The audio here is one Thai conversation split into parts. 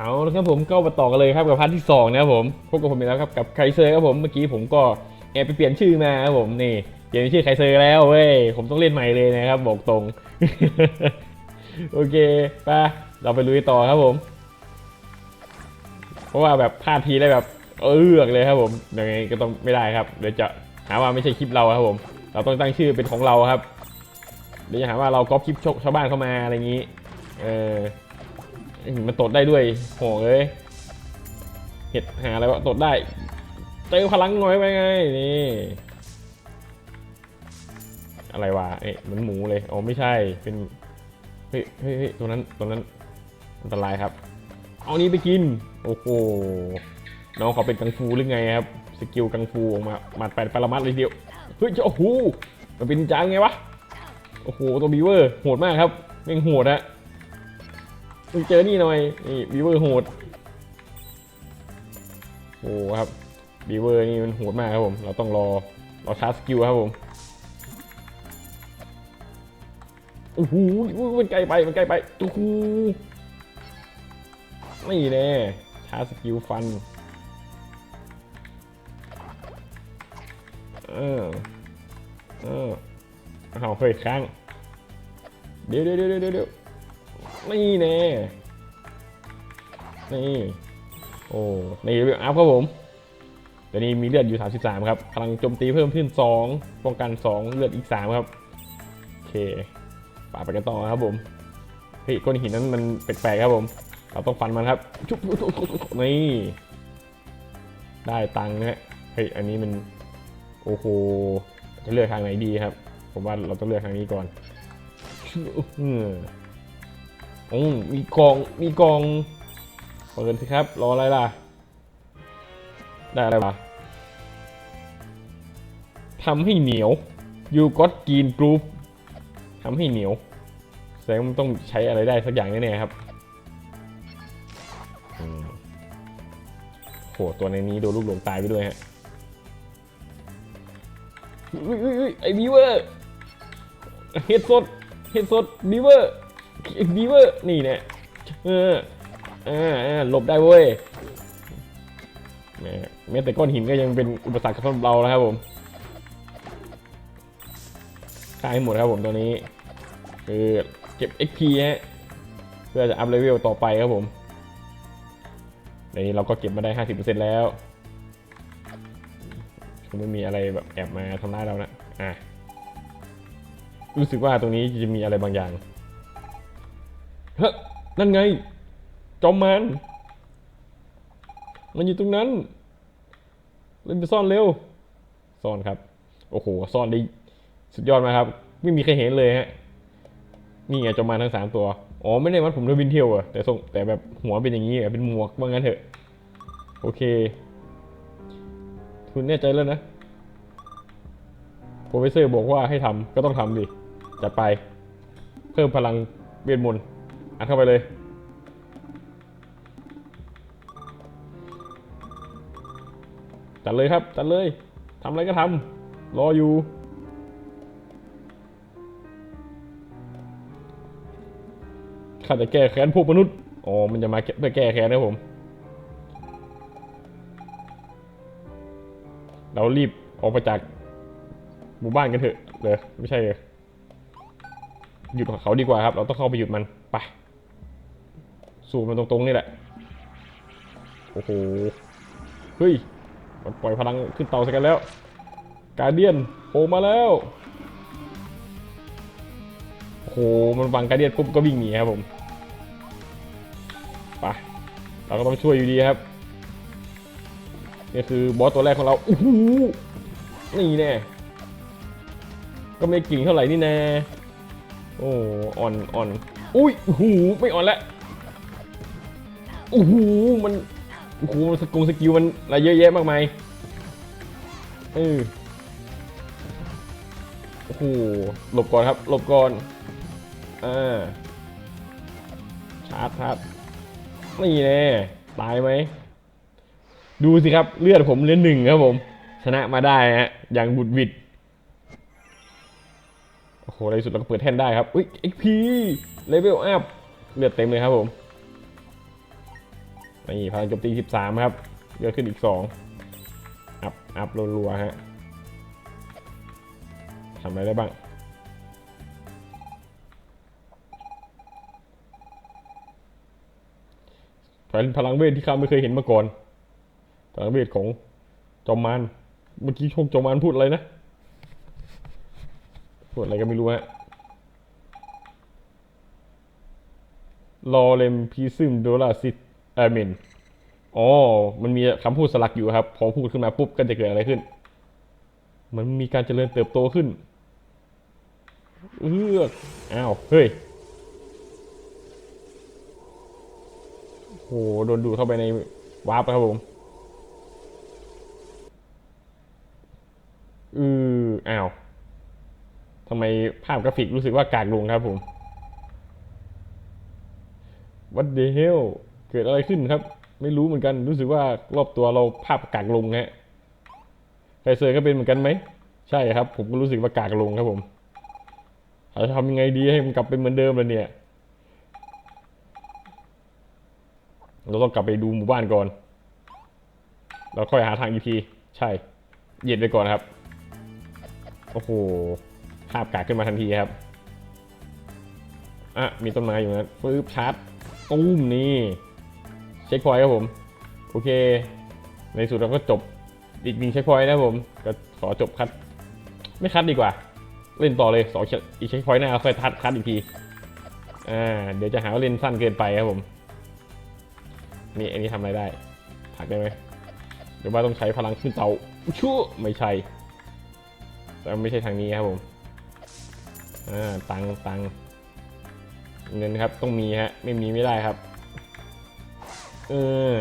เอาละครับผมก็มาต่อกันเลยครับกับพาร์ทที่สองนะครับผมพบกับผมอีกแล้วครับกับไคเซอร์ครับผมเมื่อกี้ผมก็แอบไปเปลี่ยนชื่อมาครับผมนี่เปลี่ยนชื่อไคเซอร์แล้วเว้ยผมต้องเล่นใหม่เลยนะครับบอกตรง โอเคไปเราไปลุยต่อครับผม เพราะว่าแบบพลาดทีได้แบบเออเลยครับผมยังไงก็ต้องไม่ได้ครับเดี๋ยวจะหาว่าไม่ใช่คลิปเราครับผม เราต้องตั้งชื่อเป็นของเราครับเดี๋ยวจะหาว่าเราก๊อปคลิปชาวบ้านเข้ามาอะไรอย่างนี้ เออ มันตดได้ด้วยโหเอ้ยเห็ดหาอะไรวะตดได้เจอพลังน้อยไปไงนี่อะไรวะเอ๊ะเหมือนหมูเลยอ๋อไม่ใช่เป็นเฮ้ยเฮ้ยตัวนั้นตัวนั้นอันตรายครับ เอานี้ไปกิน โอ้โหน้องเขาเป็นกังฟูหรือไงครับสกิลกังฟูออกมาหมัดแปดปรมัดเลยทีเดียวเฮ้ยเจ้าโอ้โหมันเป็นจางไงวะโอ้โหตัวบีเวอร์โหดมากครับแม่งโหดฮะ มึงเจอนี่หน่อย นี่บีเวอร์โหด โอ้โหครับบีเวอร์นี่มันโหดมากครับผม เราต้องรอรอชาร์จสกิลครับผม โอ้โหมันไกลไป มันไกลไปโอ้โหนี่แน่ชาร์จสกิลฟัน เออ เออเอาเฮ้ยค้าง เดี๋ยวเดี๋ยวเดี๋ยวเดี๋ยวเดี๋ยว นี่แน่นี่โอ้ในเรื่องอัพครับผมตอนนี้มีเลือดอยู่ 33 ครับพลังโจมตีเพิ่มขึ้น 2 ป้องกัน 2 เลือดอีก 3 ครับ โอเคป่าไปกันต่อครับผมเฮ้ยก้อนหินนั้นมันแปลกๆครับผม เราต้องฟันมันครับชุบนี่ได้ตังค์นะฮะเฮ้ยอันนี้มันโอ้โหจะเลือกทางไหนดีครับ ผมว่าเราต้องเลือกทางนี้ก่อน อืมโอ้มีกองมีกองเปิดสิครับ รออะไรล่ะ ได้อะไรวะทำให้เหนียวยูก็ตกีนกรุ๊ปทำให้เหนียว แสดงว่ามันต้องใช้อะไรได้สักอย่างแน่ๆครับโหตัวในนี้โดนลูกหลงตายไปด้วยฮะอุ้ยอุ้ยอุ้ยไอ้บีเวอร์เฮ็ดสดเฮ็ดสดบีเวอร์ บีเวอร์นี่เนี่ยเอออ่าอ่าหลบได้เว้ยแมแม้แต่ก้อนหินก็ยังเป็นอุปสรรคสำหรับเรานะครับผมฆ่าให้หมดครับผมตัวนี้ คือเก็บ XP ฮะเพื่อจะอัพเลเวลต่อไปครับผมในนี้เราก็เก็บมาได้ 50%แล้วคงไม่มีอะไรแบบแอบมาทำร้ายเรานะ อะ รู้สึกว่าตรงนี้จะมีอะไรบางอย่าง เฮ้นั่นไง จอมมัน มันอยู่ตรงนั้นเล่นไปซ่อนเร็ว ซ่อนครับ โอ้โห ซ่อนได้สุดยอดมากครับ ไม่มีใครเห็นเลยฮะ นี่ไงจอมมันทั้งสามตัว อ๋อ ไม่ได้มัดผมด้วยวินเทลอะแต่ทรงแต่แบบหัวเป็นอย่างนี้อะเป็นหมวกว่างั้นเถอะ โอเค คุณแน่ใจแล้วนะ โปรเฟสเซอร์บอกว่าให้ทำก็ต้องทำดิจัดไป เพิ่มพลังเวทมนต์ อัดเข้าไปเลยจัดเลยครับจัดเลยทำอะไรก็ทำรออยู่ ข้าจะแก้แค้นพวกมนุษย์ อ๋อ มันจะมาแก้เพื่อแก้แค้นนะผม เรารีบออกไปจากหมู่บ้านกันเถอะเลยไม่ใช่เลยหยุดกับเขาดีกว่าครับ เราต้องเข้าไปหยุดมัน ไป สู้มันตรงๆนี่แหละ โอ้โห เฮ้ย มันปล่อยพลังขึ้นเตาใส่กันแล้ว การเดียนโผล่มาแล้ว โอ้โห มันวางการเดียนปุ๊บก็วิ่งหนีครับผม ไป เราก็ต้องช่วยอยู่ดีครับ นี่คือบอสตัวแรกของเราโอ้โหนี่แน่ ก็ไม่กิ่งเท่าไหร่นี่แน่ โอ้ อ่อนอ่อน อุ้ยโอ้โหไม่อ่อนแล้ว โอ้โหมันโอ้โหสกุลสกิลมันอะไรเยอะแยะมากมายเออโอ้โหหลบก่อนครับหลบก่อนอ่าชาร์จชาร์จนี่แน่ตายไหมดูสิครับเลือดผมเลือดหนึ่งครับผม ชนะมาได้ฮะอย่างบุดวิดโอ้โหในสุดเราก็เปิดแท่นได้ครับอุ้ย XP เลเวลอัพเลือดเต็มเลยครับผม นี่พลังโจมตี13 ครับ เยอะขึ้นอีก 2 อัพ อัพรัวๆฮะทำอะไรได้บ้างเป็นพลังเวทที่ข้าไม่เคยเห็นมาก่อน พลังเวทของจอมมารเมื่อกี้ชงจอมมารพูดอะไรนะ พูดอะไรก็ไม่รู้ฮะลอเลมพีซึมโดลาซิต เอเมนอ๋อ มันมีคำพูดสลักอยู่ครับ พอพูดขึ้นมาปุ๊บก็จะเกิดอะไรขึ้น มันมีการเจริญเติบโตขึ้น เอออ้าว เฮ้ย โห โดนดูดเข้าไปในวาร์ปครับผม อืออ้าวทำไมภาพกราฟิกรู้สึกว่ากากลงครับผมวัดเด เกิดอะไรขึ้นครับ ไม่รู้เหมือนกันรู้สึกว่ารอบตัวเราภาพกากลงฮะใครเซอร์ก็เป็นเหมือนกันไหมใช่ครับ ผมก็รู้สึกว่ากากลงครับผมเราจะทำยังไงดีให้มันกลับเป็นเหมือนเดิมเลยเนี่ย เราต้องกลับไปดูหมู่บ้านก่อนแล้วค่อยหาทาง EP ใช่เย็นไปก่อนครับ โอ้โห ภาพกากขึ้นมาทันทีครับ อะ มีต้นไม้อยู่นะฟืบชาร์จตุ้มนี่ เช็คพอยต์ครับผม โอเค ในสุดเราก็จบอีกหนึ่งเช็คพอยต์นะครับผม ก็ขอจบคัด ไม่คัดดีกว่า เล่นต่อเลยสองอีกเช็คพอยต์หน้าค่อยคัดคัดอีกที อ่า เดี๋ยวจะหาว่าเล่นสั้นเกินไปครับผม นี่อันนี้ทำอะไรได้ผักได้ไหมหรือว่าต้องใช้พลังขึ้นเตาชั่วไม่ใช่ แต่ไม่ใช่ทางนี้ครับผม อ่า ตังตังเงินครับต้องมีฮะ ไม่มีไม่ได้ครับ เออ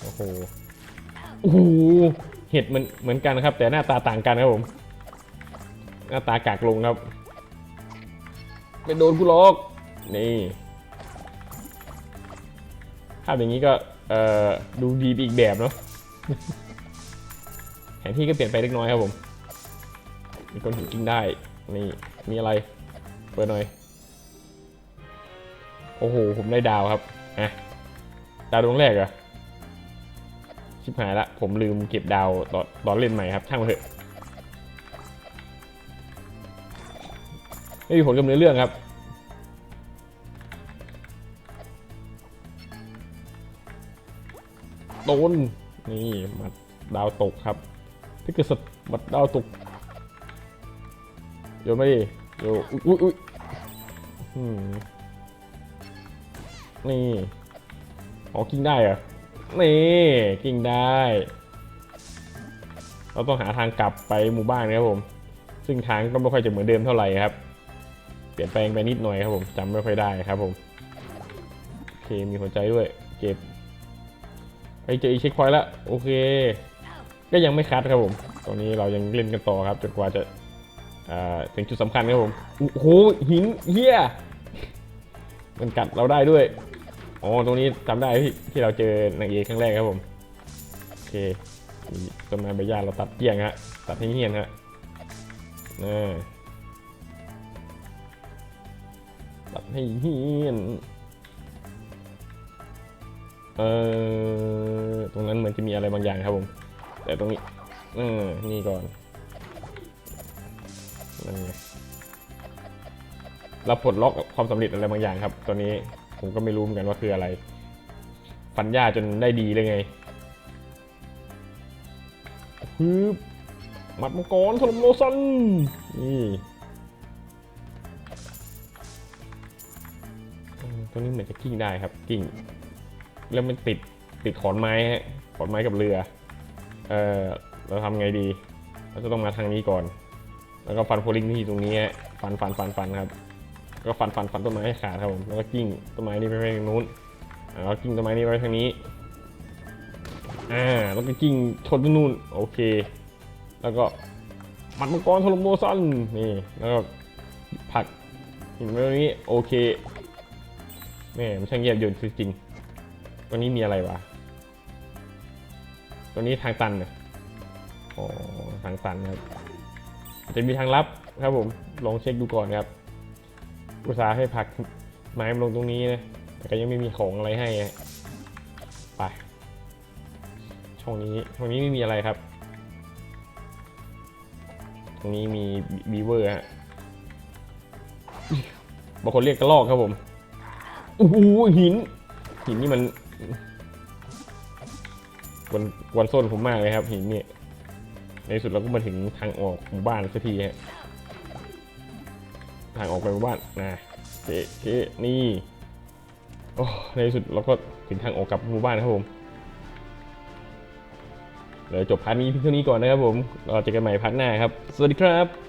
โอ้โห โอ้โห เห็ดมันเหมือนกันนะครับ แต่หน้าตาต่างกันครับผม หน้าตากากลงครับไม่โดนกูหรอก นี่ภาพอย่างนี้ก็ เอ่อ ดูดีไปอีกแบบเนาะแผนที่ก็เปลี่ยนไปเล็กน้อยครับผม มีคนหินกินได้ นี่ มีอะไร เปิดหน่อย โอ้โห ผมได้ดาวครับอะดาวดวงแรกเหรอชิบหายละ ผมลืมเก็บดาวตอนตอนเล่นใหม่ครับ ช่างมันเถอะ ไม่มีผลกับเนื้อเรื่องครับ โดน นี่มัดาวตกครับถ้าเกิดสดหมัดดาวตกโยไม่ดิโยอุ้ยอุ้ยอืม นี่อ๋อกิ้งได้เหรอ นี่กิ้งได้ เราต้องหาทางกลับไปหมู่บ้านนะครับผม ซึ่งทางก็ไม่ค่อยจะเหมือนเดิมเท่าไหร่ครับ เปลี่ยนแปลงไปนิดหน่อยครับผมจำไม่ค่อยได้ครับผมโอเคมีหัวใจด้วย เก็บไปเจออีเช็คพอยต์แล้วโอเค ก็ยังไม่คัดครับผมตอนนี้เรายังเล่นกันต่อครับจนกว่าจะอ่าถึงจุดสำคัญครับผม โอ้โหหินเฮีย มันกัดเราได้ด้วย อ๋อ ตรงนี้จำได้ที่ที่เราเจอนางเอกครั้งแรกครับผม โอเคต้นไม้ใบหญ้าเราตัดเกลี้ยงฮะ ตัดให้เงียนฮะน่ตัดให้เฮียนเออตรงนั้นเหมือนจะมีอะไรบางอย่างครับผม แต่ตรงนี้ เออ นี่ก่อนนั่นไง เราปลดล็อกความสำเร็จอะไรบางอย่างครับ ตอนนี้ผมก็ไม่รู้เหมือนกันว่าคืออะไร ฟันหญ้าจนได้ดีเลยไงฮึบหมัดมังกรถล่มโลซันนี่ตัวนี้เหมือนจะกิ้งได้ครับกิ้ง แล้วมันติดติดขอนไม้ฮะขอนไม้กับเรือ เออเราทำไงดี เราจะต้องมาทางนี้ก่อน แล้วก็ฟันโพลิงที่ตรงนี้ฮะฟันฟันฟันฟันครับ ก็ฟันฟันฟันต้นไม้ให้ขาดครับผมแล้วก็กิ้งต้นไม้นี้ไปทางนู้นแล้วกิ้งต้นไม้นี้ไปทางนี้อ่าแล้วก็กิ้งชนนู่นโอเค แล้วก็หมัดมังกรถล่มโมซันนี่แล้วก็ผักหินไปตรงนี้โอเคแม่มันช่างเงียบเยินจริงตัวนี้มีอะไรวะตัวนี้ทางตันเนี่ยอ๋อทางตันครับจะมีทางลับครับผมลองเช็คดูก่อนครับ อุตสาห์ให้พักไม้มาลงตรงนี้นะ แต่ก็ยังไม่มีของอะไรให้ไป ช่องนี้ช่องนี้ไม่มีอะไรครับ ตรงนี้มีบีเวอร์ฮะบางคนเรียกกระลอกครับผมโอ้โหหิน หินนี่มันกวนกวนส้นผมมากเลยครับหินเนี่ยในสุดเราก็มาถึงทางออกหมู่บ้านสักทีฮะ ทางออกไปหมู่บ้านนะเจ๊เจ๊นี่โอ้ในที่สุดเราก็ถึงทางออกกลับหมู่บ้านครับผมเดี๋ยวจบพาร์ทนี้เพียงเท่านี้ก่อนนะครับผมเราเจอกันใหม่พาร์ทหน้าครับ สวัสดีครับ